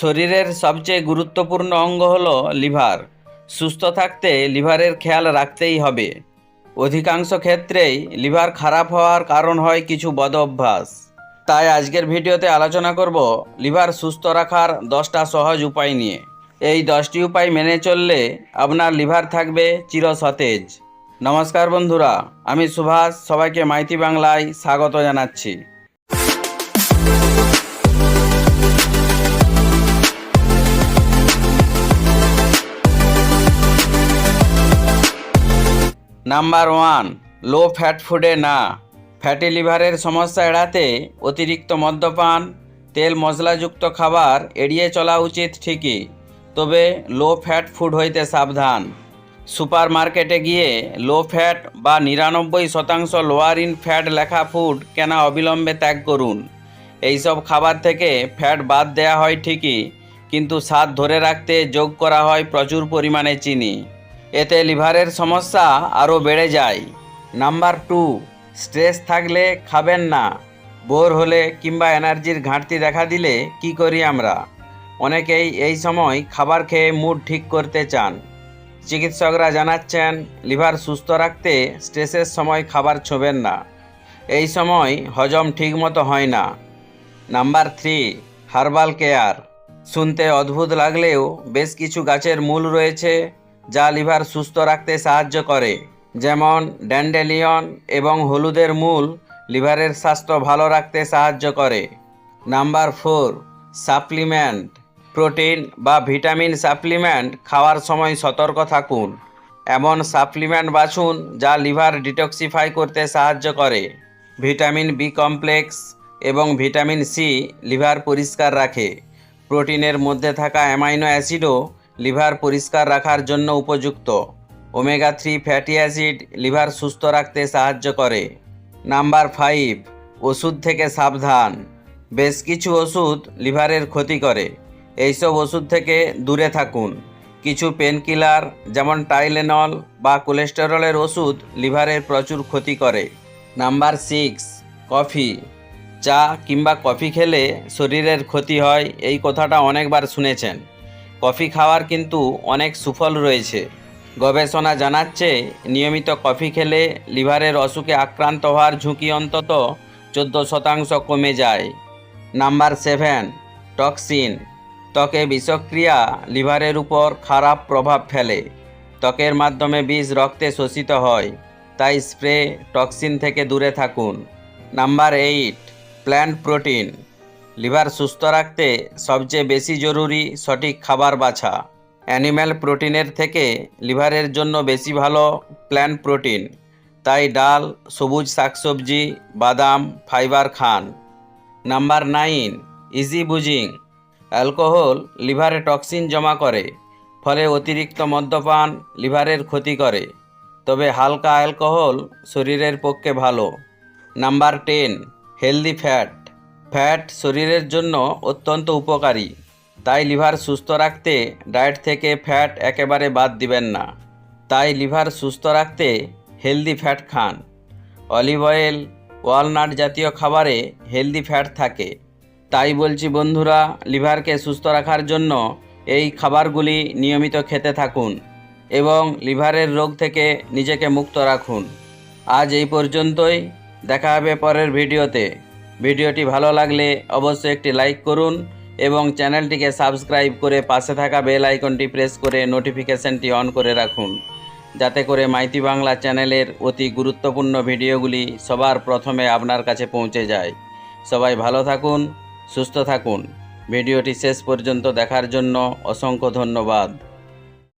শরীরের সবচেয়ে গুরুত্বপূর্ণ অঙ্গ হল লিভার। সুস্থ থাকতে লিভারের খেয়াল রাখতেই হবে। অধিকাংশ ক্ষেত্রেই লিভার খারাপ হওয়ার কারণ হয় কিছু বদ অভ্যাস তাই আজকের ভিডিওতে আলোচনা করব লিভার সুস্থ রাখার দশটা সহজ উপায় নিয়ে। এই দশটি উপায় মেনে চললে আপনার লিভার থাকবে চির সতেজ নমস্কার বন্ধুরা, আমি সুভাষ, সবাইকে মাইতি বাংলায় স্বাগত জানাচ্ছি। নাম্বার ওয়ান, লো ফ্যাট ফুডে না। ফ্যাটি লিভারের সমস্যা এড়াতে অতিরিক্ত মদ্যপান, তেল মশলাযুক্ত খাবার এড়িয়ে চলা উচিত ঠিকই, তবে লো ফ্যাট ফুড হইতে সাবধান। সুপার মার্কেটে গিয়ে লো ফ্যাট বা নিরানব্বই শতাংশ লোয়ার ইন ফ্যাট লেখা ফুড কেনা অবিলম্বে ত্যাগ করুন। এইসব খাবার থেকে ফ্যাট বাদ দেওয়া হয় ঠিকই, কিন্তু স্বাদ ধরে রাখতে যোগ করা হয় প্রচুর পরিমাণে চিনি। এতে লিভারের সমস্যা আরও বেড়ে যায়। নাম্বার টু, স্ট্রেস থাকলে খাবেন না। বোর হলে কিংবা এনার্জির ঘাটতি দেখা দিলে কি করি আমরা? অনেকেই এই সময় খাবার খেয়ে মুড ঠিক করতে চান। চিকিৎসকরা জানাচ্ছেন, লিভার সুস্থ রাখতে স্ট্রেসের সময় খাবার ছোবেন না। এই সময় হজম ঠিকমতো হয় না। Number three, herbal care. শুনতে অদ্ভুত লাগলেও বেশ কিছু গাছের মূল রয়েছে। যা লিভার সুস্থ রাখতে সাহায্য করে। যেমন ড্যান্ডেলিয়ন এবং হলুদের মূল লিভারের স্বাস্থ্য ভালো রাখতে সাহায্য করে। Number four, supplement. প্রোটিন বা ভিটামিন সাপ্লিমেন্ট খাওয়ার সময় সতর্ক থাকুন। এমন সাপ্লিমেন্ট বাছুন যা লিভার ডিটক্সিফাই করতে সাহায্য করে। ভিটামিন বি কমপ্লেক্স এবং ভিটামিন সি লিভার পরিষ্কার রাখে। প্রোটিনের মধ্যে থাকা অ্যামাইনো অ্যাসিডও লিভার পরিষ্কার রাখার জন্য উপযুক্ত। Omega three fatty acid liver সুস্থ রাখতে সাহায্য করে। নাম্বার ফাইভ, ওষুধ থেকে সাবধান। বেশ কিছু ওষুধ লিভারের ক্ষতি করে। এইসব ওষুধ থেকে দূরে থাকুন। কিছু পেনকিলার, যেমন টাইলেনল বা কোলেস্টেরলের ওষুধ লিভারের প্রচুর ক্ষতি করে। Number six, coffee. চা কিংবা কফি খেলে শরীরের ক্ষতি হয়, এই কথাটা অনেকবার শুনেছেন। কফি খাওয়ার কিন্তু অনেক সুফল রয়েছে। গবেষণা জানাচ্ছে, নিয়মিত কফি খেলে লিভারের অসুখে আক্রান্ত হওয়ার ঝুঁকি অন্তত চোদ্দ শতাংশ কমে যায়। Number seven, toxin. ত্বকে বিষক্রিয়া লিভারের উপর খারাপ প্রভাব ফেলে। ত্বকের মাধ্যমে বিষ রক্তে শোষিত হয়, তাই স্প্রে টক্সিন থেকে দূরে থাকুন। Number eight, plant protein. Liver সুস্থ রাখতে সবচেয়ে বেশি জরুরি সঠিক খাবার বাছা। অ্যানিম্যাল প্রোটিনের থেকে লিভারের জন্য বেশি ভালো প্ল্যান প্রোটিন। তাই ডাল, সবুজ শাকসবজি, বাদাম, ফাইবার খান। Number nine, easy boozing. Alcohol লিভারে টক্সিন জমা করে, ফলে অতিরিক্ত মদ্যপান লিভারের ক্ষতি করে। তবে হালকা অ্যালকোহল শরীরের পক্ষে ভালো। Number ten, healthy fat. Fat শরীরের জন্য অত্যন্ত উপকারী, তাই লিভার সুস্থ রাখতে ডায়েট থেকে ফ্যাট একেবারে বাদ দিবেন না। তাই লিভার সুস্থ রাখতে হেলদি ফ্যাট খান। অলিভ অয়েল, ওয়ালনাট জাতীয় খাবারে হেলদি ফ্যাট থাকে। তাই বলছি বন্ধুরা, লিভারকে সুস্থ রাখার জন্য এই খাবারগুলি নিয়মিত খেতে থাকুন এবং লিভারের রোগ থেকে নিজেকে মুক্ত রাখুন। আজ এই পর্যন্তই, দেখা হবে পরের ভিডিওতে। ভিডিওটি ভালো লাগলে অবশ্যই একটি লাইক করুন এবং চ্যানেলটিকে সাবস্ক্রাইব করে পাশে থাকা বেল আইকনটি প্রেস করে নোটিফিকেশনটি অন করে রাখুন। যাতে করে মাইতি বাংলা চ্যানেলের অতি গুরুত্বপূর্ণ ভিডিওগুলি সবার প্রথমে আপনার কাছে পৌঁছে যায়। সবাই ভালো থাকুন, সুস্থ থাকুন। ভিডিওটি শেষ পর্যন্ত দেখার জন্য অসংখ্য ধন্যবাদ।